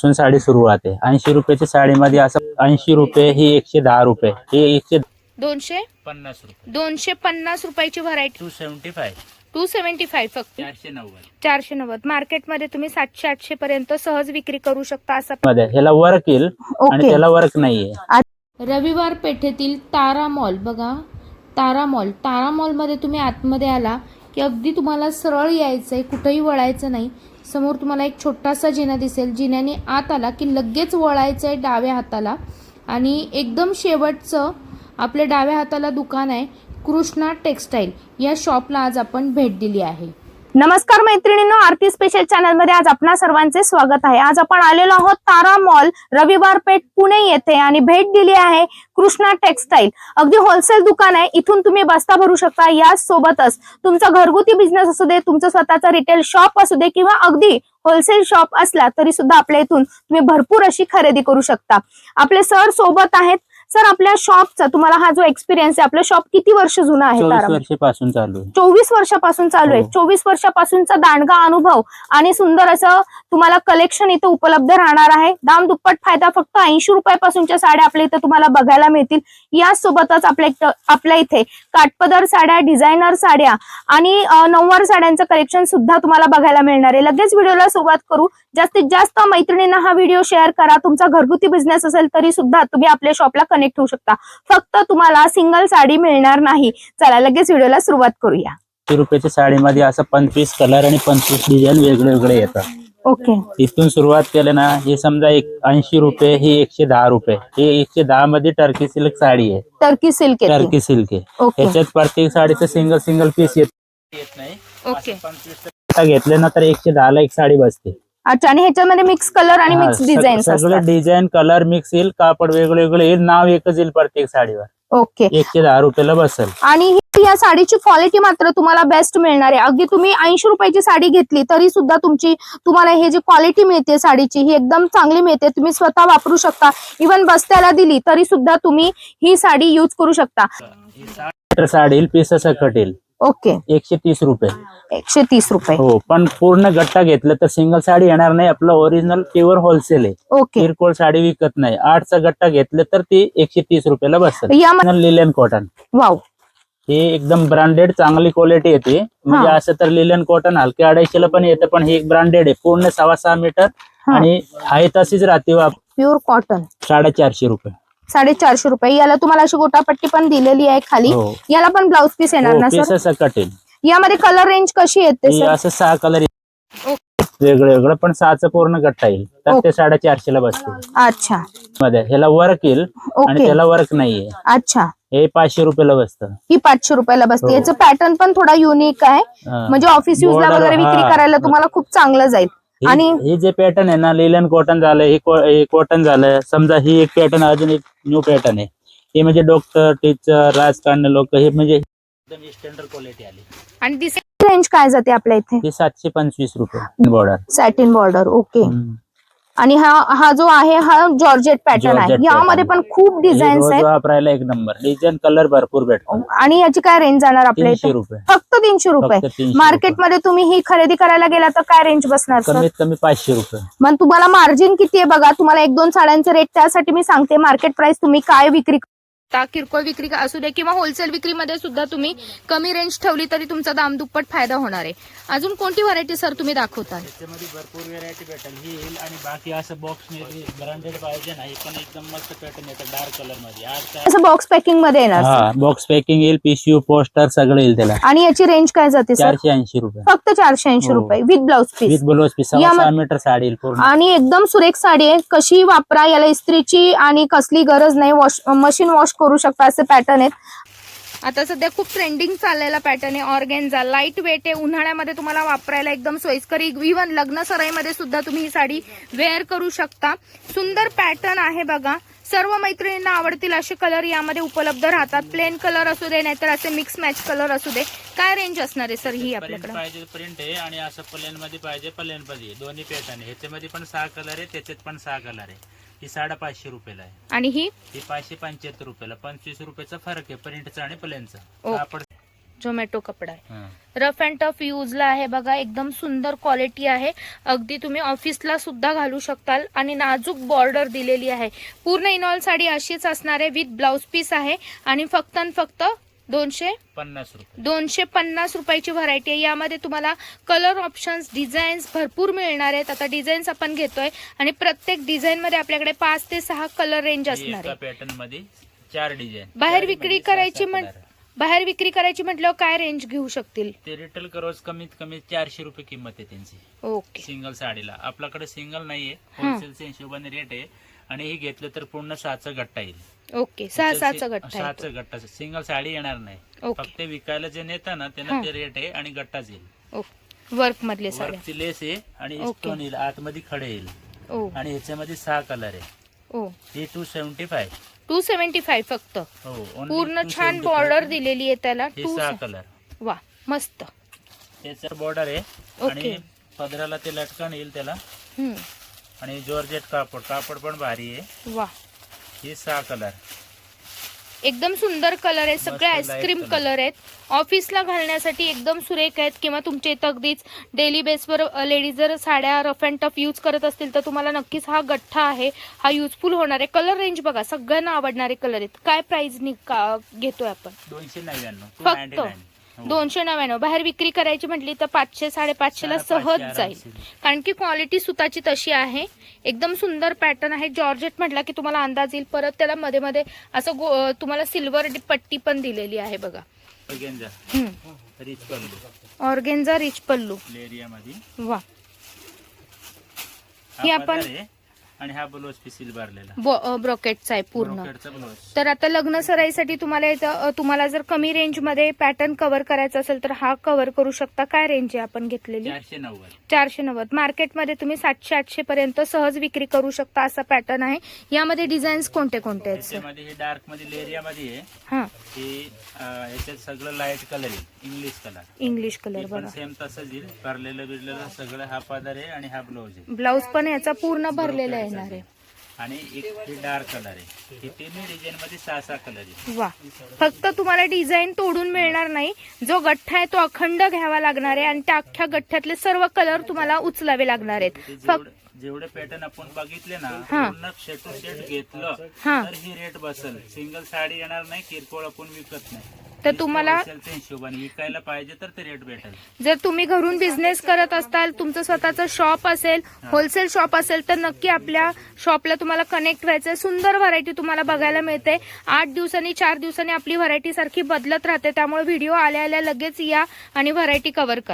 पासून साडी सुरुवात आहे ऐंशी रुपयाच्या साडीमध्ये असं ऐंशी रुपये ही एकशे दहा रुपये. ही एकशे दोनशे? पन्नास रुपये. दोनशे पन्नास रुपयाची variety two seventy five two seventy five फक्त? चारशे नव्वद. चारशे नव्वद. मार्केटमध्ये तुम्ही सातशे आठशे पर्यंत सहज विक्री करू शकता असं. मध्ये. ह्याला वर्क येईल आणि ओके त्याला वर्क नाहीये. रविवार पेठेतील तारा मॉल बघा. तारा मॉल तारा मॉलमध्ये तुम्ही आतमध्ये आला की अगदी तुम्हाला सरळ यायचं आहे कुठंही वळायचं नाही. समोर तुम्हाला एक छोटासा जिना दिसेल. जिन्याने आत आला की लगेच वळायचं आहे डाव्या हाताला. आणि एकदम शेवटचं आपल्या डाव्या हाताला दुकान आहे कृष्णा टेक्स्टाईल. या शॉपला आज आपण भेट दिली आहे. नमस्कार मैत्रिणींनो आरती स्पेशल चॅनलमध्ये आज आपणा सर्वांचे स्वागत आहे. आज आपण आलेलो आहोत तारा मॉल रविवार पेठ पुणे येथे आणि भेट दिली आहे कृष्णा टेक्सटाईल अगदी होलसेल दुकान आहे इथून तुम्ही बस्ता भरू शकता याच सोबतच तुमचा घरगुती बिझनेस असू दे तुमचं स्वतःचा रिटेल शॉप असू दे किंवा अगदी होलसेल शॉप असला तरी सुद्धा आपल्या इथून तुम्ही भरपूर अशी खरेदी करू शकता. आपले सर सोबत आहेत सर आपल्या शॉपचा तुम्हाला हा जो एक्सपिरियन्स आहे आपलं शॉप किती वर्ष जुनं आहे चोवीस वर्षापासून चालू आहे. चोवीस वर्षापासून चालू आहे. हो. चोवीस वर्षापासूनचा दांडगा अनुभव आणि सुंदर असं तुम्हाला कलेक्शन इथं उपलब्ध राहणार आहे. दाम दुप्पट फायदा फक्त ऐंशी रुपयापासूनच्या साड्या आपल्या इथं तुम्हाला बघायला मिळतील. यासोबतच आपल्या आपल्या इथे काटपदर साड्या डिझायनर साड्या आणि नऊवार साड्यांचं कलेक्शन सुद्धा तुम्हाला बघायला मिळणार आहे. लगेच व्हिडिओला सुरुवात करू. जास्तीत जास्त मैत्रिणींना हा व्हिडिओ शेअर करा. तुमचा घरगुती बिझनेस असेल तरी सुद्धा तुम्ही आपल्या शॉपला कनेक्ट होऊ शकता. फक्त तुम्हाला सिंगल साडी मिळणार नाही. चला लगेच व्हिडिओला सुरुवात करूया. ऐंशी रुपयाच्या साडीमध्ये असं पंचवीस कलर आणि पंचवीस डिझाईन वेगळे वेगळे येतात. ओके इथून सुरुवात केली ना हे समजा एक ऐंशी रुपये ही एकशे दहा रुपये. ही एकशे दहा मध्ये टर्की सिल्क साडी आहे. टर्की सिल्क टर्की सिल्क आहे. ओके याच्यात प्रत्येक साडीचं सिंगल सिंगल पीस येत येत नाही. ओके घेतले ना तर एकशे दहा ला एक साडी बसते. अच्छा आणि ह्याच्यामध्ये मिक्स कलर आणि मिक्स डिझाईन सगळं डिझाईन कलर मिक्स येईल कापड वेगळं वेगळं येईल नाव एकच येईल प्रत्येक साडीवर. ओके. एकशे दहा रुपयाला बसेल. आणि या साडीची क्वालिटी मात्र तुम्हाला बेस्ट मिळणार आहे. अगदी तुम्ही ऐंशी रुपयाची साडी घेतली तरी सुद्धा तुमची तुम्हाला हे जी क्वालिटी मिळते साडीची ही एकदम चांगली मिळते. तुम्ही स्वतः वापरू शकता. इवन बस्त्याला दिली तरी सुद्धा तुम्ही ही साडी युज करू शकता. साडी पीस सकट येईल ओके. एकशे तीस रुपये. एकशे तीस रुपये. हो पण पूर्ण गट्टा घेतलं तर सिंगल साडी येणार नाही. आपलं ओरिजिनल प्युअर होलसेल आहे. ओके. किरकोळ साडी विकत नाही. आठचा गट्टा घेतलं तर ती एकशे तीस रुपयाला बसेल यामध्ये लिलन कॉटन वाव. हे एकदम ब्रँडेड चांगली क्वालिटी येते. म्हणजे हा. असं तर लिलन कॉटन हलक्या अडीचशेला पण येतं पण हे एक ब्रँडेड आहे. पूर्ण सव्वा सहा मीटर हा. आणि आहे तशीच राहते वाप प्युअर कॉटन साडेचारशे रुपये. साडेचारशे रुपये. याला तुम्हाला अशी गोटापट्टी पण दिलेली आहे खाली. हो. याला पण ब्लाउज पीस येणार ना सर पीस सकट येईल यामध्ये कलर रेंज कशी येते हे सर असं सहा कलर वेगळं वेगळं पण सहाचं पूर्ण गट्टा येईल. तर ते साडेचारशेला बसते अच्छा. मध्ये ह्याला वर्क येईल आणि ओके. त्याला वर्क नाहीये. अच्छा. हे पाचशे रुपयाला बसतं. ही पाचशे रुपयाला बसते. हो. याचं पॅटर्न पण थोडा युनिक आहे. हा. म्हणजे ऑफिस Border, वगैरे विक्री हा. करायला तुम्हाला खूप चांगलं जाईल. हे- आणि- हे जे पॅटर्न आहे ना लिलन कॉटन झालं हे कॉटन झालं समजा ही एक पॅटर्न अजून एक न्यू पॅटर्न आहे. हे म्हणजे डॉक्टर टीचर राजकारण लोक हे म्हणजे एकदम स्टँडर्ड क्वालिटी आली. आणि रेंज काय जाते आपल्या इथे? हे सातशे पंचवीस रुपये. बॉर्डर सॅटिन बॉर्डर ओके आणि हा हा जो आहे हा जॉर्जेट पॅटर्न आहे. Georgette यामध्ये pattern. पण खूप डिझाईन्स आहेत. वापरायला एक नंबर. डिझाईन कलर भरपूर भेटतो आणि याची काय रेंज जाणार आपल्या तीनशे इथे? रुपये. फक्त तीनशे रुपये. फक्त तीनशे रुपये. मार्केटमध्ये तुम्ही ही खरेदी करायला गेला तर काय रेंज बसणार सर कमीत कमी पाचशे रुपये. मग तुम्हाला मार्जिन किती आहे बघा? तुम्हाला एक दोन साड्यांचे रेट त्यासाठी मी सांगते. मार्केट प्राइस तुम्ही काय विक्री करता किरकोळ विक्री असू दे किंवा होलसेल विक्रीमध्ये सुद्धा तुम्ही कमी रेंज ठेवली तरी तुमचा दाम दुप्पट फायदा होणार आहे. अजून कोणती व्हरायटी सर तुम्ही दाखवता त्याच्यामध्ये भरपूर व्हेरायटी भेटेल. ही येईल आणि बाकी असं बॉक्समध्ये ब्रँडेड पाहिजे ना हे पण एकदम मस्त पॅटर्न येतं डार्क कलरमध्ये. असं बॉक्स पॅकिंगमध्ये येणार. हा बॉक्स पॅकिंग येईल पिशू पोस्टर सगळं येईल त्याला. आणि याची रेंज काय जाते सर चारशे ऐंशी रुपये. फक्त चारशे ऐंशी हो. रुपये with blouse piece with blouse piece सहा मीटर साडी येईल पूर्ण. आणि एकदम सुरेख साडी आहे. कशी वापरा याला इस्त्रीची आणि कसली गरज नाही. वॉश मशीन वॉश करू शकता असे पॅटर्न आहेत. आता सध्या खूप ट्रेंडिंग चाललेला पॅटर्न आहे ऑर्गेन्झा लाइट वेट आहे. उन्हाळ्यामध्ये तुम्हाला वापरायला एकदम सोयीस्कर इव्हन लग्न सराईमध्ये सुद्धा तुम्ही ही साडी वेअर करू शकता. सुंदर पॅटर्न आहे बघा. सर्व मैत्रिणींना आवडतील असे कलर यामध्ये उपलब्ध राहतात. प्लेन कलर असू दे नाहीतर असे मिक्स मॅच कलर असू दे. काय रेंज असणार आहे सर ही आपल्याकडे? पाहिजे प्रिंट आहे आणि असं प्लेन मध्ये पाहिजे प्लेन मध्ये. दोन्ही पॅटर्न आहे. ह्याच्यामध्ये पण सहा कलर आहे त्याच्यात पण सहा कलर आहे. ही साडेपाचशे रुपयाला आहे. आणि ही? ही पाचशे पंच्याहत्तर रुपयाला. पंचवीस रुपयाचा फरक आहे प्रिंटचा आणि प्लेनचा ओके. कापड झोमॅटो कपडा आहे. हा. रफ अँड टफ यूजला आहे बघा एकदम सुंदर क्वालिटी आहे. अगदी तुम्ही ऑफिसला सुद्धा घालू शकताल आणि नाजूक बॉर्डर दिलेली आहे. पूर्ण इनॉल साडी अशीच असणार आहे विथ ब्लाउज पीस आहे आणि फक्त आणि फक्त दोनशे? पन्नास रुपये. दोनशे पन्नास रुपयाची व्हरायटी आहे. यामध्ये तुम्हाला कलर ऑप्शन्स डिझाईन्स भरपूर मिळणार आहेत. आता डिझाईन्स आपण घेतोय आणि प्रत्येक डिझाईन मध्ये आपल्याकडे पाच ते सहा कलर रेंज असणार आहे. पॅटर्नमध्ये चार डिझाईन बाहेर विक्री करायची म्हण बाहेर विक्री करायची म्हटल्यावर काय रेंज घेऊ शकतील? ते रिटेल करोज कमीत कमी चारशे रुपये किंमत आहे त्यांची. ओके. सिंगल साडीला. आपल्याकडे सिंगल नाहीये. होलसेलच्या हिशोबाने रेट आहे. आणि हे घेतलं तर पूर्ण सहाचा गट्टा येईल. ओके सहा सहाचा सहाचा गट्टा सिंगल साडी येणार नाही. फक्त विकायला जे नेतं ना. त्यांना ते रेट आहे आणि गट्टाच येईल. वर्क मधले वरची लेस आहे आणि. स्टोन येईल आतमध्ये खडे येईल. ओ. आणि ह्याच्यामध्ये सहा कलर आहे. ओ. हे two seventy five two seventy five फक्त. हो पूर्ण 275. छान बॉर्डर दिलेली आहे त्याला. टू सहा कलर. वा मस्त. त्याचं बॉर्डर आहे. आणि पदराला ते लटकन येईल त्याला. आणि जॉर्जेट कापड कापड पण भारी आहे. वा. हे सहा कलर एकदम सुंदर कलर आहे सगळे आईस्क्रीम. कलर आहेत. ऑफिसला घालण्यासाठी एकदम सुरेख आहेत किंवा तुमच्या इथं अगदीच डेली बेसवर लेडीज जर साड्या रफ अँड टफ यूज करत असतील तर तुम्हाला नक्कीच हा गठ्ठा आहे. हा युजफुल होणार आहे. कलर रेंज बघा सगळ्यांना आवडणारे कलर आहेत. काय प्राइस घेतोय आपण? दोनशे नव्याण्णव फक्त. दोनशे नव्याण्णव. बाहेर विक्री करायची म्हटली तर पाचशे साडेपाचशेला सहज जाईल. कारण की क्वालिटी सुताची तशी आहे. एकदम सुंदर पॅटर्न आहे. जॉर्जेट म्हटला की तुम्हाला अंदाज येईल. परत त्याला मध्ये मध्ये असं गो- तुम्हाला सिल्वर पट्टी पण दिलेली आहे बघा. ऑर्गेन्झा. रिच पल्लू. वा हा हे आपण- आणि हा ब्लाऊज पिसील भरलेला ब्रॉकेटचा आहे पूर्ण. तर आता लग्न सराईसाठी तुम्हाला इथं तुम्हाला जर कमी रेंजमध्ये पॅटर्न कव्हर करायचा असेल तर हा कव्हर करू शकता. काय रेंज आहे आपण घेतलेली? चारशे नव्वद. चारशे नव्वद. मार्केटमध्ये तुम्ही सातशे आठशे पर्यंत सहज विक्री करू शकता असा पॅटर्न आहे. यामध्ये डिझाईन्स कोणते कोणते आहेत हे डार्कमध्ये लेरिया मध्ये आहे. हा. सगळं लाइट कलर आहे. इंग्लिश कलर इंग्लिश कलर पण बघा. सेम तसंच येईल. भरलेलं बिरलेलं सगळं हा पदर आहे आणि हा ब्लाऊज आहे. ब्लाऊज पण याचा पूर्ण भरलेला येणार आहे. आणि एक डार्क कलर आहे. हे तिन्ही डिझाईन मध्ये सहा सहा कलर आहे. वा. फक्त तुम्हाला डिझाईन तोडून मिळणार नाही. जो गठ्ठा आहे तो अखंड घ्यावा लागणार आहे आणि त्या अख्ख्या गठ्ठ्यातले सर्व कलर तुम्हाला उचलावे लागणार आहेत. फक्त जेवढे जेवढे पॅटर्न आपण बघितले ना हा. पूर्ण शेट टू शेट घेतलं हा. तर ही रेट बसल. सिंगल साडी येणार नाही किरकोळ आपण विकत नाही. तर तुम्हाला- हिशोबाने? विकायला पाहिजे तर ते रेट भेटेल. जर तुम्ही घरून बिझनेस करत असताल तुमचं स्वतःचं शॉप असेल होलसेल शॉप असेल तर नक्की आपल्या शॉपला तुम्हाला कनेक्ट व्हायचंय. सुंदर व्हरायटी तुम्हाला बघायला मिळते. आठ दिवसांनी चार दिवसांनी आपली व्हरायटी सारखी बदलत राहते. त्यामुळे व्हिडिओ आल्या आल्या लगेच या आणि व्हरायटी कव्हर करा.